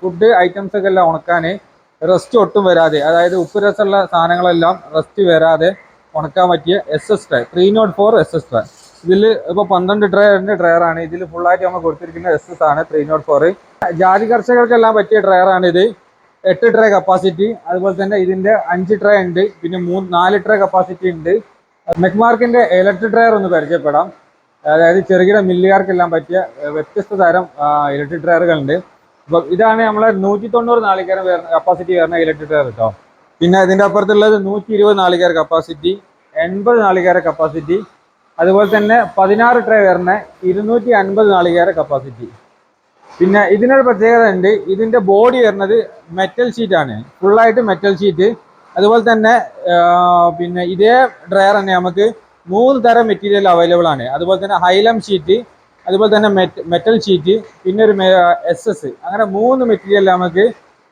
Food items ഒക്കെ എല്ലാം ഉണക്കാൻ റെസ്റ്റ് ഒട്ടും വരാതെ അതായത് ഉപ്പ് രസമുള്ള സാധനങ്ങളെല്ലാം റെസ്റ്റ് വരാതെ ഉണക്കാൻ പറ്റിയ S S tray three naught four S S tray ഇതിൽ ഇപ്പോൾ പന്ത്രണ്ട് ഡ്രയറിന്റെ ഡ്രയർ ആണ്. ഇതിൽ ഫുള്ളായിട്ട് നമ്മൾ കൊടുത്തിരിക്കുന്ന എസ് എസ് ആണ് ത്രീ നോട്ട് ഫോർ ജാതി കർഷകർക്കെല്ലാം പറ്റിയ ഡ്രയറാണ് ആണ് ഇത്. എട്ട് ട്രേ കപ്പാസിറ്റി അതുപോലെ തന്നെ ഇതിന്റെ അഞ്ച് ട്രേ ഉണ്ട് പിന്നെ മൂന്ന് നാല് ട്രേ കപ്പാസിറ്റി ഉണ്ട്. മെക്മാർക്കിന്റെ ഇലക്ട്രിക് ഡ്രയർ ഒന്ന് പരിചയപ്പെടാം. അതായത് ചെറുകിട മില്ലുകാർക്കെല്ലാം പറ്റിയ വ്യത്യസ്ത തരം ഇലക്ട്രിക് ഡ്രയറുകളുണ്ട് അപ്പോൾ ഇതാണ് നമ്മളെ നൂറ്റി തൊണ്ണൂറ് നാളികേരം വരുന്ന കപ്പാസിറ്റി വരുന്ന ഇലക്ട്രിക് ടയർ കേട്ടോ പിന്നെ ഇതിന്റെ അപ്പുറത്തുള്ളത് നൂറ്റി ഇരുപത് നാളികേര കപ്പാസിറ്റി എൺപത് നാളികേര കപ്പാസിറ്റി അതുപോലെ തന്നെ പതിനാറ് ട്രേ വരുന്ന ഇരുന്നൂറ്റി അൻപത് നാളികേര കപ്പാസിറ്റി പിന്നെ ഇതിനൊരു പ്രത്യേകത ഉണ്ട്. ഇതിന്റെ ബോഡി വരുന്നത് മെറ്റൽ ഷീറ്റ് ആണ്. ഫുള്ളായിട്ട് മെറ്റൽ ഷീറ്റ് അതുപോലെ തന്നെ പിന്നെ ഇതേ ഡ്രയർ തന്നെ നമുക്ക് മൂന്ന് തരം മെറ്റീരിയൽ അവൈലബിൾ ആണ്. അതുപോലെ തന്നെ ഹൈലം ഷീറ്റ് അതുപോലെ തന്നെ മെറ്റൽ ഷീറ്റ് പിന്നെ ഒരു എസ് എസ് അങ്ങനെ മൂന്ന് മെറ്റീരിയൽ നമുക്ക്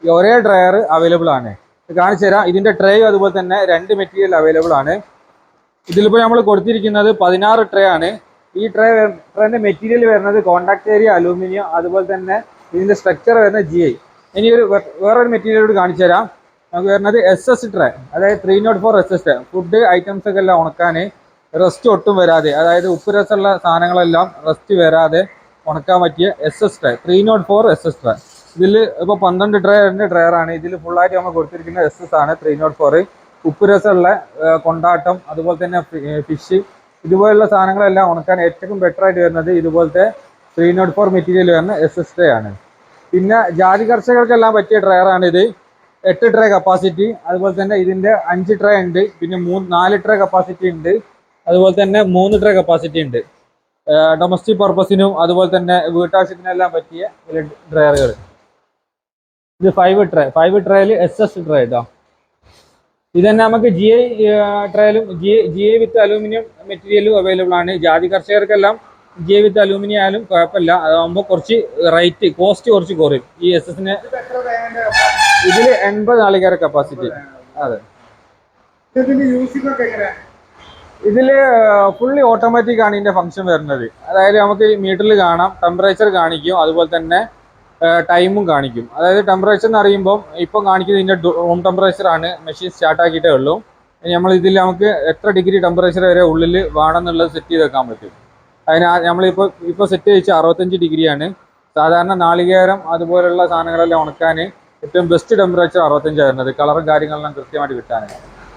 ഒരേ ഡ്രയർ അവൈലബിൾ ആണ്. കാണിച്ചു തരാം. ഇതിന്റെ ട്രേ അതുപോലെ തന്നെ രണ്ട് മെറ്റീരിയൽ അവൈലബിൾ ആണ്. ഇതിലിപ്പോൾ നമ്മൾ കൊടുത്തിരിക്കുന്നത് പതിനാറ് ട്രേ ആണ്. ഈ ട്രേ ട്രേന്റെ മെറ്റീരിയൽ വരുന്നത് കോണ്ടാക്ട് ഏരിയ അലൂമിനിയം അതുപോലെ തന്നെ ഇതിന്റെ സ്ട്രക്ചർ വരുന്നത് ജി ഐ ഇനി ഒരു വേറൊരു മെറ്റീരിയൽ കൂടി കാണിച്ചു തരാം. നമുക്ക് വരുന്നത് എസ് എസ് ട്രേ അതായത് three naught four S S tray food items ഒക്കെ എല്ലാം ഉണക്കാൻ റെസ്റ്റ് ഒട്ടും വരാതെ അതായത് ഉപ്പ് രസമുള്ള സാധനങ്ങളെല്ലാം റസ്റ്റ് വരാതെ ഉണക്കാൻ പറ്റിയ S S tray three naught four S S tray ഇതിൽ ഇപ്പോൾ പന്ത്രണ്ട് ഡ്രയറിന്റെ ഡ്രയർ ആണ്. ഇതിൽ ഫുള്ളായിട്ട് നമ്മൾ കൊടുത്തിരിക്കുന്ന എസ് എസ് ആണ് ത്രീ നോട്ട് ഫോർ ഉപ്പ് രസമുള്ള കൊണ്ടാട്ടം അതുപോലെ തന്നെ ഫിഷ് ഇതുപോലുള്ള സാധനങ്ങളെല്ലാം ഉണക്കാൻ ഏറ്റവും ബെറ്റർ ആയിട്ട് വരുന്നത് ഇതുപോലത്തെ ത്രീ നോട്ട് ഫോർ മെറ്റീരിയൽ വരുന്ന എസ് എസ് ട്രേ ആണ്. പിന്നെ ജാതി കർഷകർക്കെല്ലാം പറ്റിയ ഡ്രയറാണിത് എട്ട് ട്രേ കപ്പാസിറ്റി അതുപോലെ തന്നെ ഇതിന്റെ അഞ്ച് ട്രേ ഉണ്ട്. പിന്നെ മൂന്ന് നാല് ട്രേ കപ്പാസിറ്റി ഉണ്ട്. അതുപോലെ തന്നെ മൂന്ന് ട്രേ കപ്പാസിറ്റി ഉണ്ട്. ഡൊമസ്റ്റിക് പർപ്പസിനും അതുപോലെ തന്നെ വീട്ടാവശ്യത്തിനെല്ലാം പറ്റിയ ഡ്രയറുകൾ ഇത് ഫൈവ് ട്രേ ഫൈവ് ട്രേയിൽ എസ് എസ് ട്രേ കേട്ടോ ഇത് തന്നെ നമുക്ക് G I ട്രയലും G G I with aluminium മെറ്റീരിയലും അവൈലബിൾ ആണ്. ജാതി കർഷകർക്കെല്ലാം ജി ഐ വിത്ത് അലൂമിനിയം ആയാലും കുഴപ്പമില്ല. അതാകുമ്പോൾ കുറച്ച് റേറ്റ് കോസ്റ്റ് കുറച്ച് കുറയും. ഈ എസ് എസിന് ഇതിൽ എൺപത് നാളികേര കപ്പാസിറ്റി അതെ. ഇതിൽ ഫുള്ളി ഓട്ടോമാറ്റിക് ആണ് ഇതിന്റെ ഫംഗ്ഷൻ വരുന്നത്. അതായത് നമുക്ക് മീറ്ററിൽ കാണാം ടെമ്പറേച്ചർ കാണിക്കും അതുപോലെ തന്നെ ടൈമും കാണിക്കും. അതായത് ടെമ്പറേച്ചർ എന്ന് അറിയുമ്പോൾ ഇപ്പം കാണിക്കുന്നത് ഇതിന്റെ റൂം ടെമ്പറേച്ചർ ആണ്. മെഷീൻ സ്റ്റാർട്ട് ആക്കിയിട്ടേ ഉള്ളൂ. നമ്മൾ ഇതിൽ നമുക്ക് എത്ര ഡിഗ്രി ടെമ്പറേച്ചർ വരെ ഉള്ളിൽ വേണമെന്നുള്ളത് സെറ്റ് ചെയ്ത് വെക്കാൻ പറ്റും. അതിന് നമ്മളിപ്പോൾ ഇപ്പോൾ സെറ്റ് ചെയ്ത് അറുപത്തഞ്ച് ഡിഗ്രിയാണ് സാധാരണ നാളികേരം അതുപോലുള്ള സാധനങ്ങളെല്ലാം ഉണക്കാൻ ഏറ്റവും ബെസ്റ്റ് ടെമ്പറേച്ചർ അറുപത്തഞ്ചായിരുന്നത് കളറും കാര്യങ്ങളെല്ലാം കൃത്യമായിട്ട് കിട്ടാൻ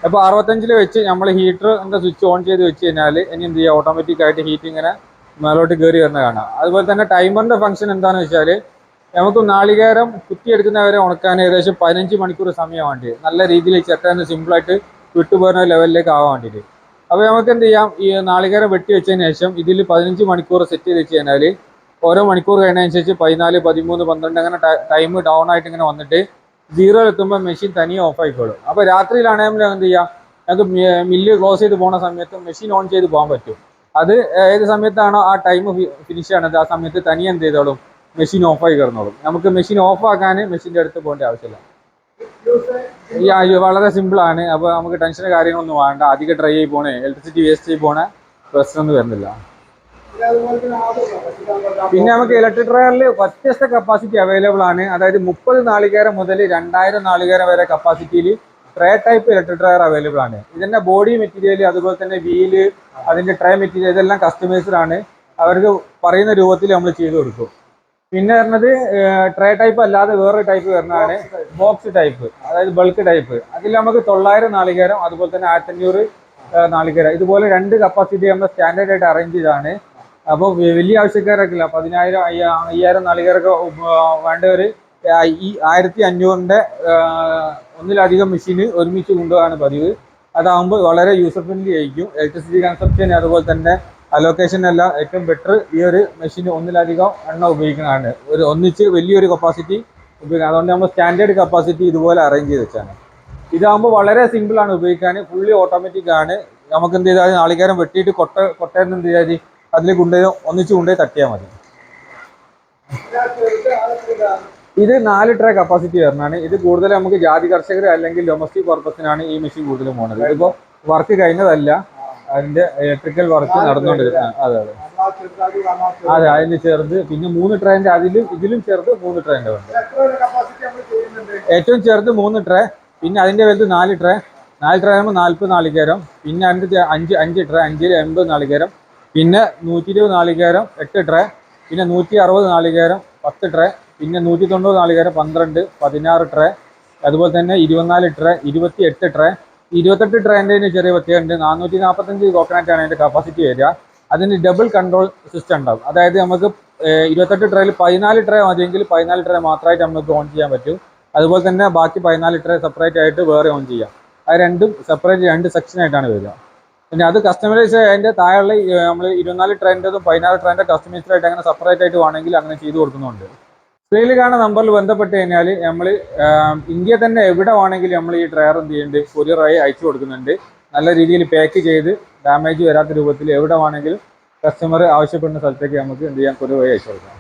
അപ്പോൾ അറുപത്തഞ്ചിൽ വെച്ച് നമ്മൾ ഹീറ്ററിന്റെ സ്വിച്ച് ഓൺ ചെയ്ത് വെച്ച് കഴിഞ്ഞാൽ ഇനി എന്ത് ചെയ്യുക ഓട്ടോമാറ്റിക് ആയിട്ട് ഹീറ്റ് ഇങ്ങനെ മേലോട്ട് കയറി വരുന്ന കാണാം. അതുപോലെ തന്നെ ടൈമറിന്റെ ഫംഗ്ഷൻ എന്താണെന്ന് വെച്ചാൽ നമുക്ക് നാളികേരം കുത്തിയെടുക്കുന്നവരെ ഉണക്കാൻ ഏകദേശം പതിനഞ്ച് മണിക്കൂർ സമയം വേണ്ടി നല്ല രീതിയിൽ ചെറ്റാന്ന് സിമ്പിളായിട്ട് വിട്ടുപോരുന്ന ലെവലിലേക്ക് ആവാൻ വേണ്ടിയിട്ട് അപ്പോൾ നമുക്ക് എന്ത് ചെയ്യാം? ഈ നാളികേരം വെട്ടി വെച്ചതിന് ശേഷം ഇതിൽ പതിനഞ്ച് മണിക്കൂർ സെറ്റ് ചെയ്ത് വെച്ച് കഴിഞ്ഞാൽ ഓരോ മണിക്കൂർ കഴിഞ്ഞതിനനുസരിച്ച് പതിനാല് പതിമൂന്ന് പന്ത്രണ്ട് അങ്ങനെ ടൈം ഡൗൺ ആയിട്ട് ഇങ്ങനെ വന്നിട്ട് സീറോ എത്തുമ്പോൾ മെഷീൻ തനിയെ ഓഫ് ആയിക്കോളും. അപ്പോൾ രാത്രിയിലാണെങ്കിൽ എന്ത് ചെയ്യാം? ഞങ്ങൾക്ക് മില്ല് ക്ലോസ് ചെയ്ത് പോകുന്ന സമയത്ത് മെഷീൻ ഓൺ ചെയ്ത് പോകാൻ പറ്റും. അത് ഏത് സമയത്താണോ ആ ടൈം ഫിനിഷ് ആണത് ആ സമയത്ത് തനിയെ എന്ത് ചെയ്തോളും? മെഷീൻ ഓഫ് ആയി കിടന്നോളും. നമുക്ക് മെഷീൻ ഓഫ് ആക്കാൻ മെഷീന്റെ അടുത്ത് പോകേണ്ട ആവശ്യമില്ല. ഈ വളരെ സിമ്പിളാണ് അപ്പോൾ നമുക്ക് ടെൻഷന് കാര്യങ്ങളൊന്നും വേണ്ട. അധികം ഡ്രൈ ആയി പോണേ ഇലക്ട്രിസിറ്റി വേസ്റ്റ് ആയി പോണേ പ്രശ്നമൊന്നും വരുന്നില്ല. പിന്നെ നമുക്ക് ഇലക്ട്രിക് ട്രയറിൽ വ്യത്യസ്ത കപ്പാസിറ്റി അവൈലബിൾ ആണ്. അതായത് മുപ്പത് നാളികേരം മുതൽ രണ്ടായിരം നാളികേരം വരെ കപ്പാസിറ്റിയിൽ tray type electric dryer available ആണ്. ഇതിന്റെ ബോഡി മെറ്റീരിയൽ അതുപോലെ തന്നെ വീൽ അതിന്റെ ട്രേ മെറ്റീരിയൽ ഇതെല്ലാം കസ്റ്റമൈസ്ഡ് ആണ്. അവർക്ക് പറയുന്ന രൂപത്തിൽ നമ്മൾ ചെയ്തു കൊടുക്കും. പിന്നെ വരുന്നത് ട്രേ ടൈപ്പ് അല്ലാതെ വേറൊരു ടൈപ്പ് വരുന്നതാണ്. ബോക്സ് ടൈപ്പ് അതായത് ബൾക്ക് ടൈപ്പ് അതിൽ നമുക്ക് തൊള്ളായിരം നാളികേരം അതുപോലെ തന്നെ ആയിരത്തഞ്ഞൂറ് നാളികേരം. ഇതുപോലെ രണ്ട് കപ്പാസിറ്റി നമ്മൾ സ്റ്റാൻഡേർഡ് ആയിട്ട് അറേഞ്ച് ചെയ്താണ്. അപ്പോൾ വലിയ ആവശ്യക്കാരൊക്കെ പതിനായിരം അയ്യ- അയ്യായിരം നാളികേരൊക്കെ വേണ്ടവർ ഈ ആയിരത്തി അഞ്ഞൂറിന്റെ ഒന്നിലധികം മെഷീന് ഒരുമിച്ച് കൊണ്ടുപോകാണ് പതിവ്. അതാകുമ്പോൾ വളരെ യൂസർ ഫ്രണ്ട്ലി ആയിരിക്കും. ഇലക്ട്രിസിറ്റി കൺസപ്ഷൻ അതുപോലെ തന്നെ അലോക്കേഷൻ എല്ലാം ഏറ്റവും ബെറ്റർ ഈ ഒരു മെഷീൻ ഒന്നിലധികം എണ്ണ ഉപയോഗിക്കുന്നതാണ്. ഒരു ഒന്നിച്ച് വലിയൊരു കപ്പാസിറ്റി ഉപയോഗിക്കുന്നത് അതുകൊണ്ട് നമ്മൾ സ്റ്റാൻഡേർഡ് കപ്പാസിറ്റി ഇതുപോലെ അറേഞ്ച് ചെയ്ത് വെച്ചാണ്. ഇതാകുമ്പോൾ വളരെ സിമ്പിൾ ആണ് ഉപയോഗിക്കാൻ ഫുള്ളി ഓട്ടോമാറ്റിക് ആണ്. നമുക്ക് എന്ത് ചെയ്താൽ നാളികേരം വെട്ടിയിട്ട് കൊട്ട കൊട്ടയെന്ന് എന്ത് ചെയ്താൽ അതിൽ കൊണ്ടുപോയി ഒന്നിച്ച് കൊണ്ടുപോയി തട്ടിയാൽ മതി. ഇത് നാല് ട്രേ കപ്പാസിറ്റി വരുന്നതാണ്. ഇത് കൂടുതൽ നമുക്ക് ജാതി കർഷകർ അല്ലെങ്കിൽ ഡൊമസ്റ്റിക് പർപ്പസിനാണ് ഈ മെഷീൻ കൂടുതലും പോകുന്നത് ഇതിപ്പോൾ വർക്ക് കഴിഞ്ഞതല്ല. അതിന്റെ ഇലക്ട്രിക്കൽ വർക്ക് നടന്നുകൊണ്ടിരിക്കുന്നത് അതെ അതെ. അതെ അതിന് ചെറുത് പിന്നെ മൂന്ന് ട്രേന്റെ അതിലും ഇതിലും ചേർത്ത് മൂന്ന് ട്രേന്റെ ഉണ്ട് ഏറ്റവും ചേർത്ത് മൂന്ന് ട്രേ പിന്നെ അതിന്റെ വലുത് നാല് ട്രേ നാല് ട്രേ ആകുമ്പോൾ നാൽപ്പത് നാളികേരം. പിന്നെ അതിന്റെ അഞ്ച് അഞ്ച് ട്രേ അഞ്ചിൽ എൺപത് നാളികേരം. പിന്നെ നൂറ്റി ഇരുപത് നാളികേരം എട്ട് ട്രേ പിന്നെ നൂറ്റി അറുപത് നാളികേരം പത്ത് ട്രേ പിന്നെ നൂറ്റി തൊണ്ണൂറ് നാളികേരം പന്ത്രണ്ട് പതിനാറ് ട്രേ അതുപോലെ തന്നെ ഇരുപത്തിനാല് ട്രേ ഇരുപത്തി എട്ട് ട്രേ ഇരുപത്തെട്ട് ട്രേന്റെ ചെറിയ വ്യത്യാസമുണ്ട് നാനൂറ്റി നാൽപ്പത്തഞ്ച് കോക്കനറ്റ് ആണ് അതിന്റെ കപ്പാസിറ്റി വരിക. അതിന് ഡബിൾ കൺട്രോൾ സിസ്റ്റം ഉണ്ടാവും. അതായത് നമുക്ക് ഇരുപത്തെട്ട് ട്രേയിൽ പതിനാല് ട്രേ മതിയെങ്കിൽ പതിനാല് ട്രേ മാത്രമായിട്ട് നമുക്ക് ഓൺ ചെയ്യാൻ പറ്റും. അതുപോലെ തന്നെ ബാക്കി പതിനാല് ട്രേ സെപ്പറേറ്റ് ആയിട്ട് വേറെ ഓൺ ചെയ്യാം. അത് രണ്ടും സെപ്പറേറ്റ് രണ്ട് സെക്ഷനായിട്ടാണ് വരിക. പിന്നെ അത് കസ്റ്റമൈസ് അതിന്റെ താഴെയുള്ള നമ്മൾ ഇരുപത്തിനാല് ട്രെൻഡതും പതിനാറ് ട്രെൻഡ് കസ്റ്റമൈസ്ഡ് ആയിട്ട് അങ്ങനെ സെപ്പറേറ്റ് ആയിട്ട് വേണമെങ്കിൽ അങ്ങനെ ചെയ്തു കൊടുക്കുന്നുണ്ട്. സ്ക്രീനിൽ കാണുന്ന നമ്പറിൽ ബന്ധപ്പെട്ട് കഴിഞ്ഞാൽ നമ്മൾ ഇന്ത്യ തന്നെ എവിടെ വേണമെങ്കിലും നമ്മൾ ഈ ഡ്രയർ എന്ത് ചെയ്യുന്നുണ്ട് കൊറിയറായി അയച്ചു കൊടുക്കുന്നുണ്ട്. നല്ല രീതിയിൽ പാക്ക് ചെയ്ത് ഡാമേജ് വരാത്ത രൂപത്തിൽ എവിടെ വേണമെങ്കിലും കസ്റ്റമർ ആവശ്യപ്പെടുന്ന സ്ഥലത്തേക്ക് നമുക്ക് എന്ത് ചെയ്യാം കൊറിയറായി അയച്ചു കൊടുക്കാം.